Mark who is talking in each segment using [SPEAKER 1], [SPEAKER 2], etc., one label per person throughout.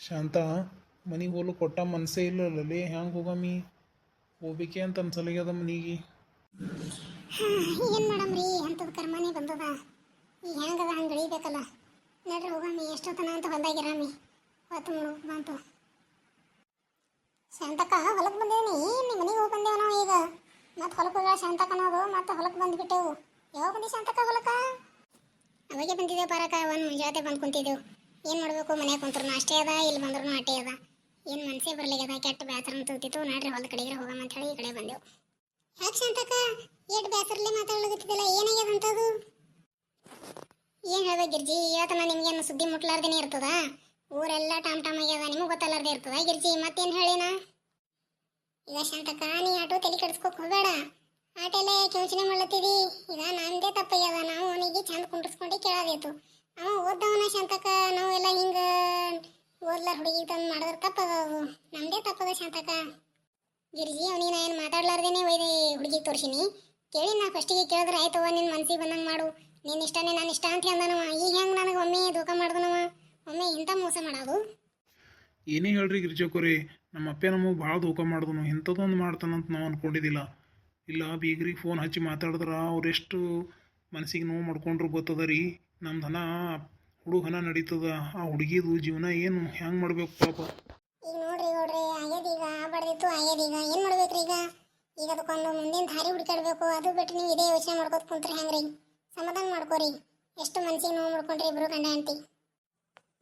[SPEAKER 1] ಶಾಂತ, ಮನೆಗೆ ಹೋಗಲು ಕೊಟ್ಟ ಮನಸ್ಸೇ ಇಲ್ಲಲ್ಲೇ, ಹ್ಯಾಂಗೆ ಹೋಗಮ್ಮಿ ಹೋಗ್ಬೇಕೆ ಅಂತ ಅದ ಮನೆಗೆ.
[SPEAKER 2] ಏನು ಮಾಡಮ್ರಿ ಅಂಥದ್ದು ಕರ್ಮನೇ ಬಂದದ. ಈ ಹೆಂಗದ ಹಂಗೆ ಬೆಳಿಬೇಕಲ್ಲ. ನಡ್ರಿ ಹೋಗಮ್ಮಿ ಎಷ್ಟೊತ್ತನ ಅಂತ ಹೊಲ್ದಾಗಿರಾಮಿ ಹೊತ್ತು ಬಂತು ಶಾಂತಕ್ಕ ಹೊಲಕ್ಕೆ ಬಂದೇನಿ. ನಿಮ್ಮ ಮನೆಗೆ ಹೋಗಿ ಬಂದೇವ ನಾವು ಈಗ? ಮತ್ತೆ ಹೊಲಕ್ಕೆ ಹೋಗ ಶಾಂತಕ್ಕ ನಾವು ಮತ್ತೆ ಹೊಲಕ್ಕೆ ಬಂದ್ಬಿಟ್ಟೆವು ಯಾವಾಗ ಬಂದಿ ಶಾಂತಕ್ಕ ಹೊಲಕ್ಕ? ಅವಾಗೆ ಬಂದಿದ್ದೇವೆ ಬರಕ ಒಂದು ಮುಂಜಾತೆ ಬಂದು ಕುಂತಿದ್ದೆವು. ಏನು ಮಾಡಬೇಕು? ಮನ್ಯಾಗ ಕುಂತ್ರು ಅಷ್ಟೇ ಅದ ಇಲ್ಲಿ ಬಂದ್ರು ಅಷ್ಟೇ ಅದ. ಏನು ಮನಸ್ಸೇ ಅದ? ಕೆಟ್ಟ ಬೇಸರ ಅಂತೂತಿತ್ತು ನಡ್ರಿ, ಹೊಲದ ಕಡೆಗೆ ಹೋಗಮ್ಮ ಅಂತ ಹೇಳಿ ಈ ಕಡೆ ಬಂದೆವು. ಯಾಕೆ ಶಾಂತಕ್ಕ? ಎಷ್ಟು ಬೇಸರಲ್ಲೇ ಮಾತಾಡ್ಲಿಕತ್ತಿದ್ದಿಲ್ಲ, ಏನಾಗ್ಯದ ಅಂತದು? ಏನು ಹೇಳ್ಬೇಕು ಗಿರ್ಜಿ? ಇವತ್ತನ ನಿಮ್ಗೇನು ಸುದ್ದಿ ಮುಟ್ಲಾರ್ದೇನೆ ಇರ್ತದ? ಊರೆಲ್ಲ ಟಾಮ್ ಟಾಮ್ ಆಗ್ಯದ, ನಿಮಗೆ ಗೊತ್ತಲ್ಲಾರ್ದೆ ಇರ್ತದ? ಗಿರ್ಜಿ, ಮತ್ತೇನು ಹೇಳಿನ? ಈಗ ಶಾಂತಕ ನೀ ಆಟೋ ತಲೆ ಕೆಡಿಸ್ಕೋಕ್ ಹೋಗಬೇಡ. ಆಟೆಲ್ಲ ಯಾಕೆ ಯೋಚನೆ ಮಾಡ್ಲತ್ತಿದಿ? ಈಗ ನಂದೇ ತಪ್ಪಾಗ್ಯದ. ನಾವು ಅವನಿಗೆ ಚಂದ ಕುಂಡ್ರಿಸ್ಕೊಂಡು ಕೇಳೋದಿತ್ತು ಅವ ಓದ್ದವನ ಶಾಂತಕ ನಾವೆಲ್ಲ ಹಿಂಗ ಓದ್ಲ ಹುಡುಗಿ ತಂದು ಮಾಡಿದ್ರೆ ತಪ್ಪದ ನಮ್ದೇ ತಪ್ಪದ ಶಾಂತಕ ಗಿರಿಜಿ, ಅವನಿಗೆ ನಾ ಏನು ಮಾತಾಡ್ಲಾರ್ದೇನೆ ಒಯ್ದೆ ಹುಡುಗಿ ತೋರಿಸಿನಿ. ಕೇಳಿ ನಾ ಫಸ್ಟಿಗೆ ಕೇಳಿದ್ರೆ ಆಯ್ತವ ನಿನ್ನ ಮನ್ಸಿಗೆ ಬಂದಂಗೆ ಮಾಡು. ನಿನ್ನ ಇಷ್ಟನೇ ನಾನು ಇಷ್ಟ ಅಂತ ಅಂದನವ. ಈಗ ಹೆಂಗೆ ನನಗೆ ಒಮ್ಮೆ ಧೋಕ ಮಾಡ್ದನವ? ಒಮ್ಮೆ ಇಂಥ ಮೋಸ ಮಾಡೋದು.
[SPEAKER 1] ಏನೇ ಹೇಳ್ರಿ ಗಿರಿಜಕೋರಿ ನಮ್ಮ ಅಪ್ಪ ನಮಗೆ ಭಾಳ ದೂಕ ಮಾಡಿದನು. ಇಂಥದ್ದೊಂದು ಮಾಡ್ತಾನಂತ ನಾವು ಅಂದ್ಕೊಂಡಿದ್ದಿಲ್ಲ ಇಲ್ಲ, ಬೀಗ್ರಿಗೆ ಫೋನ್ ಹಚ್ಚಿ ಮಾತಾಡಿದ್ರೆ ಅವ್ರೆಷ್ಟು ಮನಸ್ಸಿಗೆ ನೋವು ಮಾಡ್ಕೊಂಡ್ರು ಗೊತ್ತದ ರೀ? ನಮ್ದು ಹಣ ಹುಡುಗ ಹಣ ನಡೀತದ, ಆ ಹುಡುಗಿದು ಜೀವನ ಏನು? ಹೆಂಗ್ ಮಾಡ್ಬೇಕು ಪಾಪ?
[SPEAKER 2] ಈಗ ನೋಡ್ರಿ ನೋಡ್ರಿ ಆಗ್ಯದ ಈಗ ಬಡ್ದಿತ್ತು ಆಗ್ಯದ ಈಗ. ಏನು ಮಾಡ್ಬೇಕ್ರಿ ಈಗ? ಈಗ ಅದಕ್ಕೊಂದು ಮುಂದಿನ ದಾರಿ ಹುಡುಕಾಡ್ಬೇಕು. ಅದು ಬಿಟ್ಟು ನೀವು ಇದೇ ಯೋಚನೆ ಮಾಡ್ಕೊತ ಕುಂತ್ರಿ ಹೆಂಗ್ರಿ? ಸಮಾಧಾನ ಮಾಡ್ಕೋರಿ. ಎಷ್ಟು ಮನ್ಸಿಗೆ ನೋವು ಮಾಡ್ಕೊಂಡ್ರಿ ಇಬ್ರು ಗಂಡ ಅಂತಿ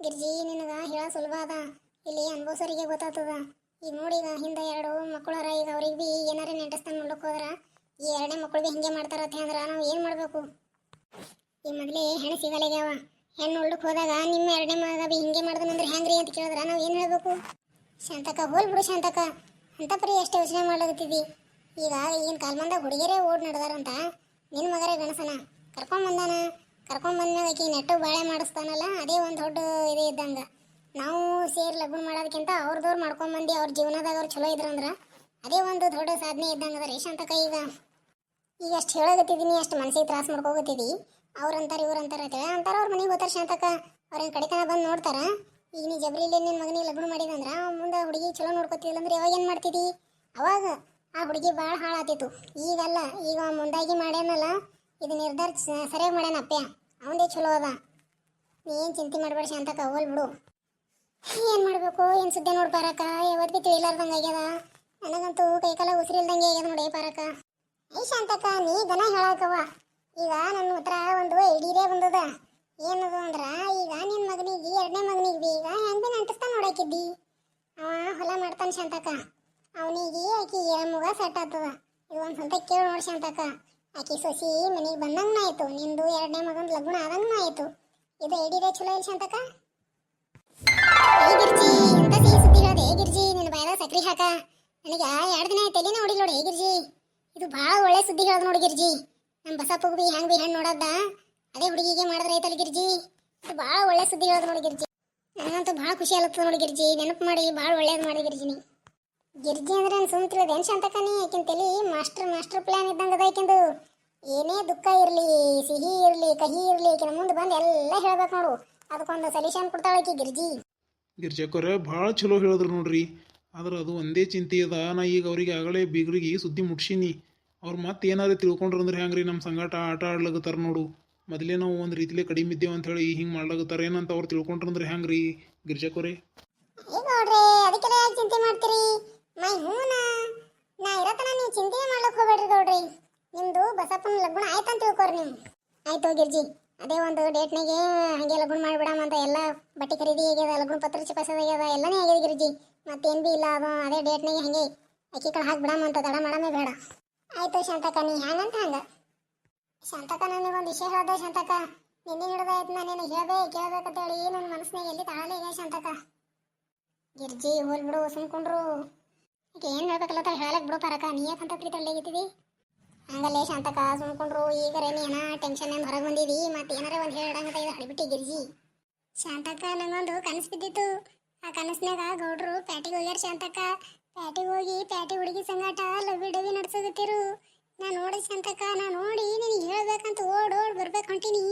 [SPEAKER 2] ಗಿರ್ಜಿ, ನಿನಗೆ ಹೇಳೋ ಸುಲಭ ಅದ. ಇಲ್ಲಿ ಅನುಭವಿಸೋರಿಗೆ ಗೊತ್ತಾಗ್ತದ. ಈಗ ನೋಡಿ ಹಿಂದೆ ಎರಡು ಮಕ್ಕಳರ ಈಗ ಅವ್ರಿಗೆ ಬಿ ಏನಾರ ನೆಂಟಸ್ತಾನ ನೋಡಕ್ ಹೋದ್ರ, ಈ ಎರಡನೇ ಮಕ್ಕಳು ಬಿ ಹಿಂಗೆ ಮಾಡ್ತಾರತ್ತೆ ಅಂದ್ರೆ ನಾವು ಏನು ಮಾಡಬೇಕು? ಈ ಮೊದಲೇ ಹೆಣ್ಣು ಸಿಗಲಾಗ್ಯಾವ ಹೆಣ್ಣು ಉಳ್ಳಕ್ಕೆ ಹೋದಾಗ ನಿಮ್ಮ ಎರಡನೇ ಮಗ ಬಿ ಹಿಂಗೆ ಮಾಡ್ದನಂದ್ರೆ ಹೆಂಗ್ರಿ ಅಂತ ಕೇಳಿದ್ರ ನಾವು ಏನು ಹೇಳ್ಬೇಕು? ಶಾಂತಕ ಹೋಲ್ ಬಿಡು ಶಾಂತಕ ಅಂತ ಪರಿ ಎಷ್ಟು ಯೋಚನೆ ಮಾಡ್ಲಾಗತ್ತಿದ್ದಿ ಈಗ ಈಗಿನ ಕಾಲ್ಮಂದಾಗ ಹುಡುಗಿಯರೇ ಓಡ್ ನಡೆದಾರಂತ ನಿನ್ನ ಮಗರೇ ಗಣಸನ. ಕರ್ಕೊಂಡ್ ಬಂದಾನ. ಕರ್ಕೊಂಡ್ ಆಕಿ ನೆಟ್ಟು ಬಾಳೆ ಮಾಡಿಸ್ತಾನಲ್ಲ, ಅದೇ ಒಂದು ದೊಡ್ಡ ಇದೇ ಇದ್ದಂಗ. ನಾವು ಸೇರಿ ಲಗ್ನ ಮಾಡೋದಕ್ಕಿಂತ ಅವ್ರದವ್ರು ಮಾಡ್ಕೊಂಡ್ ಬಂದು, ಅವ್ರ ಜೀವನದಾಗ ಅವ್ರು ಚಲೋ ಇದ್ರಂದ್ರ ಅದೇ ಒಂದು ದೊಡ್ಡ ಸಾಧನೆ ಇದ್ದಂಗೆ ರೀ ಶಾಂತಕ ಈಗ. ಈಗ ಅಷ್ಟು ಹೇಳೋಗತ್ತಿದ್ದೀನಿ ಅಷ್ಟು ಮನಸ್ಸಿಗೆ ತ್ರಾಸ ಮಾಡ್ಕೋಗತ್ತಿದ್ದಿ ಅವ್ರಂತಾರ ಇವ್ರಂತಾರ ಅಂತೇಳಿ ಅಂತಾರ ಅವ್ರ ಮನೆಗೆ ಹೋಗ್ತಾರೆ ಶಾಂತಕ ಅವ್ರೇನು ಕಡಿತನ ಬಂದು ನೋಡ್ತಾರ? ಈಗ ನೀ ಜಬ್ರಿಲಿ ನಿನ್ನ ಮಗನಿಗೆ ಲಗ್ನ ಮಾಡಿದಂದ್ರ ಮುಂದೆ ಹುಡುಗಿ ಚಲೋ ನೋಡ್ಕೊತಿಲ್ಲ ಅಂದ್ರೆ ಯಾವಾಗ ಏನು ಮಾಡ್ತಿದ್ದಿ ಅವಾಗ ಆ ಹುಡುಗಿ ಭಾಳ ಹಾಳಾತಿತ್ತು. ಈಗಲ್ಲ, ಈಗ ಮುಂದಾಗಿ ಮಾಡ್ಯಾನಲ್ಲ, ಇದು ನಿರ್ಧಾರ ಸರಿಯಾಗಿ ಮಾಡ್ಯಾನ ಅಪ್ಪ. ಅವಂದೇ ಚಲೋ ಅದ. ನೀ ಏನು ಚಿಂತೆ ಮಾಡಬೇಡ ಶಾಂತಕ ಹೋಲ್ ಬಿಡು. ಏನು ಮಾಡಬೇಕು? ಏನು ಸುದ್ದಿ ನೋಡಿ ಪಾರಕ್ಕ? ಯಾವತ್ತು ತಿಳಿಲಾರ್ದಂಗೆ ಆಗ್ಯದ? ನನಗಂತೂ ಕೈಕಾಲ ಉಸಿರಿಲ್ದಂಗೆ ಆಗ್ಯದ ನೋಡಿ ಪಾರಕ ಐ ಶಾಂತಕ ನೀ ದನ ಹೇಳಾಕವ ಈಗ ನನ್ನ ಹತ್ರ ಒಂದು ಐಡಿಯೇ ಬಂದದ. ಏನದು ಅಂದ್ರ, ಈಗ ನಿನ್ನ ಮಗನಿಗೆ, ಎರಡನೇ ಮಗನಿಗೆ ಈಗ ಹೆಂಗ್ ಬಿ ನಂಟಿಸ್ತಾನ ನೋಡಾಕಿದ್ದಿ ಅವ ಹೊಲ ಮಾಡ್ತಾನ ಶಾಂತಕ ಅವನಿಗೆ ಆಕಿ ಮಗ ಸೆಟ್ ಆಗ್ತದ ಇದು ಒಂದು ಸ್ವಲ್ಪ ಕೇಳಿ ನೋಡಿ ಶಾಂತಕ ಆಕಿ ಸೊಸಿ ಮನೆಗೆ ಬಂದಂಗ ಆಯ್ತು. ನಿಂದು ಎರಡನೇ ಮಗನ ಲಗ್ನ ಆದಂಗ ಆಯ್ತು. ಇದು ಐಡಿಯೇ ಚಲೋ ಇಲ್ಲ ಶಾಂತಕ ಸುದ್ದಿ ಹೇಳ್ದೆ ನಿನ್ನ ಬಾಯದಾಗ ಸಕ್ರಿ ಹಾಕ. ನನಗೆ ಎರಡು ದಿನ ಆಯ್ತು ಎಲ್ಲಿ ಹೊಡಿ ನೋಡಿ, ಏ ಇದು ಭಾಳ ಒಳ್ಳೆ ಸುದ್ದಿ ಹೇಳೋದು ನೋಡಿ ಗಿರ್ಜಿ. ನಮ್ಮ ಬಸಪ್ಪ ಬಿ ಹೆಂಗ್ ಬಿ ಹೆಣ್ಣು ನೋಡದ್ದ? ಅದೇ ಹುಡುಗಿಗೆ ಮಾಡಿದ್ರೆ ಆಯ್ತಲ್ಲ ಗಿರ್ಜಿ? ಇದು ಭಾಳ ಒಳ್ಳೆ ಸುದ್ದಿ ಹೇಳೋದು ನೋಡಿ ಗಿರ್ಜಿ. ನನಗಂತೂ ಭಾಳ ಖುಷಿ ಆಲತ್ತದ ನೋಡಿ ಗಿರ್ಜಿ. ನೆನಪು ಮಾಡಿ, ಭಾಳ ಒಳ್ಳೇದು ಮಾಡಿ ಗಿರ್ಜಿ ಗಿರ್ಜಿ ಅಂದ್ರೆ ಏನು ಸುಮ್ತಿರೋದು ಏನು ಶಾಂತಕನಿ ಆಕಿನ ಮಾಸ್ಟರ್ ಮಾಸ್ಟರ್ ಪ್ಲಾನ್ ಇದ್ದಂಗೆ ಅದ ಏನೇ ದುಃಖ ಇರಲಿ, ಸಿಹಿ ಇರಲಿ, ಕಹಿ ಇರಲಿ, ಆಕಿನ ಮುಂದೆ ಬಂದು ಎಲ್ಲ ಹೇಳ್ಬೇಕು ನೋಡು. ಅದಕ್ಕೊಂದು ಸೊಲ್ಯೂಷನ್ ಕೊಡ್ತಾಳೆ ಆಕಿ ಗಿರ್ಜಿ.
[SPEAKER 1] ಗಿರ್ಜಾಕರ ಭಾಳ ಚಲೋ ಹೇಳಿದ್ರು ನೋಡ್ರಿ. ಆದ್ರೆ ಅದು ಒಂದೇ ಚಿಂತೆ ಅದ. ನಾ ಈಗ ಅವರಿಗೆ ಆಗಲೇ ಬೀಗರಿಗೆ ಸುದ್ದಿ ಮುಟ್ಸೀನಿ. ಅವ್ರು ಮತ್ತೆ ಏನಾದ್ರೂ ತಿಳ್ಕೊಂಡ್ರು ಅಂದ್ರೆ ಹೆಂಗ್ರಿ ನಮ್ಮ ಸಂಗಾಟ ಆಟ ಆಡ್ಲಾಗತ್ತಾರ ನೋಡು. ಮೊದಲೇ ನಾವು ಒಂದು ರೀತಿಲೇ ಕಡಿಮೆ ಇದ್ದೇವೆ ಅಂತ ಹೇಳಿ ಹಿಂಗೆ ಮಾಡ್ಲಾಗತ್ತಾರ ಏನಂತ ಅವ್ರು ತಿಳ್ಕೊಂಡ್ರು ಅಂದ್ರೆ ಹೆಂಗ್ರಿ ಗಿರ್ಜಾಕೋರೆ
[SPEAKER 2] ಈಗ ನೋಡ್ರಿ, ಅದಕ್ಕೆಲ್ಲ ಯಾಕೆ ಚಿಂತೆ ಮಾಡ್ತೀರಿ? ಮೈ ಹೂನ ನಾ ಇರತನ ನೀವು ಚಿಂತೆ ಮಾಡ್ಲಕ್ ಹೋಗ್ಬೇಡ್ರಿ ಗೌಡ್ರಿ. ನಿಮ್ದು ಬಸಪ್ಪನ ಲಗ್ನ ಆಯ್ತಂತ ತಿಳ್ಕೊರಿ ನೀವು. ಆಯ್ತು ಗಿರ್ಜಿ, ಅದೇ ಒಂದು ಡೇಟ್ನಾಗೆ ಹಂಗೆ ಲಗ್ನ ಮಾಡಿಬಿಡಮ್ಮ ಅಂತ ಎಲ್ಲ ಬಟ್ಟೆ ಖರೀದಿ ಆಗ್ಯದ, ಲಗ್ನ ಪತ್ರ ಚಿಪಾಸದ ಆಗ್ಯದ, ಎಲ್ಲನೇ ಆಗ್ಯದ ಗಿರ್ಜಿ. ಮತ್ತೇನು ಬಿ ಇಲ್ಲ, ಅದು ಅದೇ ಡೇಟ್ನಾಗೆ ಹಾಗೆ ಅಕ್ಕಿ ಕಡೆ ಹಾಕ್ಬಿಡಮ್ಮ ಅಂತ ತಡ ಮಾಡಮೇ ಬೇಡ. ಆಯ್ತು ಶಾಂತಕ ನೀ ಹ್ಯಾಂಗಂತ ಹಂಗ ಶಾಂತಕ ಒಂದು ವಿಷಯ ಹೇಳ್ದೆ ಶಾಂತಕ ನಿನ್ನೆ ನಾನು ಆಯ್ತು ಹೇಳ್ಬೇಕು ಹೇಳ್ದೆ ಅಂತ ಹೇಳಿ ನನ್ನ ಮನಸ್ಸಿನಾಗ ಎಲ್ಲಿ ತಾಳಲೇ ಇದೆ ಶಾಂತಕ ಗಿರ್ಜಿ, ಹೋಲ್ ಬಿಡು, ಸುಮ್ಕೊಂಡ್ರು. ಈಗ ಏನು ಹೇಳ್ಬೇಕಲ್ಲ ಹೇಳಕ್ ಬಿಡು ಪರಕ, ನೀ ಯಾಕಂತ ಪ್ರೀತಲ್ಲಿಗಿದ್ದೀವಿ ಹಂಗಲ್ಲೇ ಶಾಂತಕ ಸುಮ್ಕೊಂಡ್ರು. ಈಗರೇ ನೀನ ಟೆನ್ಷನ್ ಏನು ಹೊರಗೆ ಬಂದಿದಿ? ಮತ್ತೆ ಏನಾರ ಒಂದು ಹೇಳಂಗತ ಇದು, ಹಡಿಬಿಟ್ಟಿ ಗಿರ್ಜಿ. ಶಾಂತಕ ನಂಗೊಂದು ಕನಸು ಬಿದ್ದಿತ್ತು. ಆ ಕನಸ್ನಾಗ ಗೌಡ್ರು ಪ್ಯಾಟಿಗೆ ಹೋಗ್ಯಾರ ಶಾಂತಕ ಪ್ಯಾಟಿಗೆ ಹೋಗಿ, ಪ್ಯಾಟಿ ಹುಡುಗಿ ಸಂಗಾಟ ಲವಿ ಡವಿ ನಡ್ಸೋಗತ್ತಿರು ನಾ ನೋಡಿ ಶಾಂತಕ್ಕ ನಾ ನೋಡಿ ನಿನಗೆ ಹೇಳ್ಬೇಕಂತ ಓಡ್ ಓಡ್ ಬರ್ಬೇಕು ಹೊಂಟಿನಿ.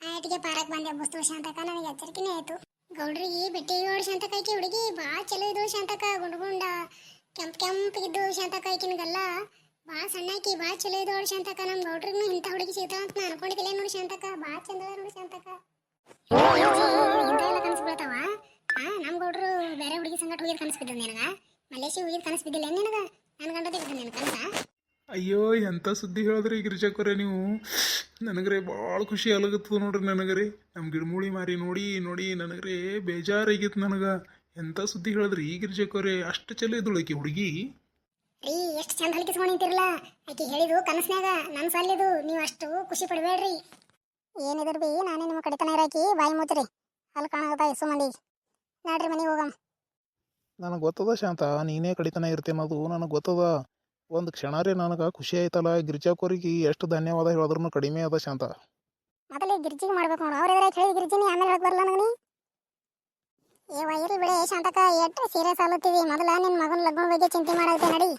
[SPEAKER 2] ಆಯ್ತಿಗೆ ಪಾರಕ್ ಬಂದೆ ಬಸ್ತು ಶಾಂತಕ್ಕ ನನಗೆ ಎಚ್ಚರಿಕೆನೇ ಆಯ್ತು. ಗೌಡ್ರಿಗೆ ಬಿಟ್ಟಿ ಓಡ್ ಐಕಿ ಹುಡುಗಿ, ಭಾಳ ಚಲೋ ಇದು ಶಾಂತಕ್ಕ ಗುಂಡ್ ಗುಂಡ ಕೆಂಪ್ ಇದ್ದು ಶಾಂತಕ್ಕ ಐಕಿನಗಲ್ಲ ಭಾಳ ಸಣ್ಣಾಕಿ ಭಾಳ ಚಲೋ ಇದು ಓಡ್ ಶಾಂತಕ್ಕ ನಮ್ಮ ಗೌಡ್ರಿಗೂ ಇಂಥ ಹುಡುಗಿ ಸಿಗ್ತಾವ ಅಂತ ನಾನು ಅನ್ಕೊಂಡಿದ್ದಿಲ್ಲ ನೋಡಿ ಶಾಂತಕ್ಕ ಭಾಳ ಚಂದ ಏನ್ ನಿನಗ? ನನ್ನ ಗಂಡದ ಬಿದ್ದ ನಿನ್ ಕನಸ?
[SPEAKER 1] ಅಯ್ಯೋ ಎಂಥ ಸುದ್ದಿ ಹೇಳಿದ್ರಿ ಗಿರಿಜಾಕರೇ ನೀವು? ನನಗ್ರೆ ಭಾಳ ಖುಷಿ ಅಲಗತ್ತದ ನೋಡ್ರಿ ನನಗ್ರಿ. ನಮ್ಮ ಗಿಡಮೂಳಿ ಮಾರಿ ನೋಡಿ ನೋಡಿ ನನಗ್ರೆ ಬೇಜಾರಾಗಿತ್ತು ನನಗೆ. ಎಂಥ ಸುದ್ದಿ ಹೇಳಿದ್ರಿ ಗಿರಿಜಾಕರೇ? ಅಷ್ಟು ಚಲೋ ಇದ್ದಳು ಆಕೆ ಹುಡುಗಿ.
[SPEAKER 2] ರೀ ಎಷ್ಟು ಚಂದ ಹಲಿಕಿಸ್ಕೊಂಡು ನಿಂತಿರಲ್ಲ ಆಕಿ ಹೇಳಿದು ಕನಸ್ನ್ಯಾಗ ನನ್ನ ಸಲ್ಲಿದು ನೀವು ಅಷ್ಟು ಖುಷಿ ಪಡಬೇಡ್ರಿ. ಏನಿದ್ರು ಬಿ ನಾನೇ ನಿಮ್ಮ ಕಡಿತನ ಇರಾಕಿ ಬಾಯಿ ಮೂತ್ರಿ ಅಲ್ಲಿ ಕಾಣಾಗದ ಇಸು ಮಂದಿ. ನಾಡ್ರಿ ಮನೆಗೆ ಹೋಗಮ್.
[SPEAKER 1] ನನಗೆ ಗೊತ್ತದ ಶಾಂತ, ನೀನೇ ಕಡಿತನ ಇರ್ತೇನದು ನನಗೆ ಗೊತ್ತದ. ಒಂದು ಕ್ಷಣ ರೀ ನನಗೆ ಖುಷಿ ಆಯ್ತಲ್ಲ, ಗಿರಿಜಾಕೋರಿಗೆ ಎಷ್ಟು ಧನ್ಯವಾದ ಹೇಳಿದ್ರು ಕಡಿಮೆ ಅದ ಶಾಂತ.
[SPEAKER 2] ಮೊದಲೇ ಗಿರ್ಜಿಗೆ ಮಾಡ್ಬೇಕು ನೋಡು, ಅವ್ರ ಎದುರಾಗಿ ಹೇಳಿ ಗಿರ್ಜಿನಿ ಆಮೇಲೆ ಹೇಳಕ್ ಬರಲ್ಲ ನನಗೆ ಏ ಇರ್ಲಿ ಬಿಡೆ ಶಾಂತಕ ಎಷ್ಟು ಸೀರಿಯಸ್ ಆಲತ್ತಿದಿ ಮೊದಲ ನಿನ್ನ ಮಗನ ಲಗ್ನ ಬಗ್ಗೆ ಚಿಂತೆ ಮಾಡೈತೆ ನಡಿ.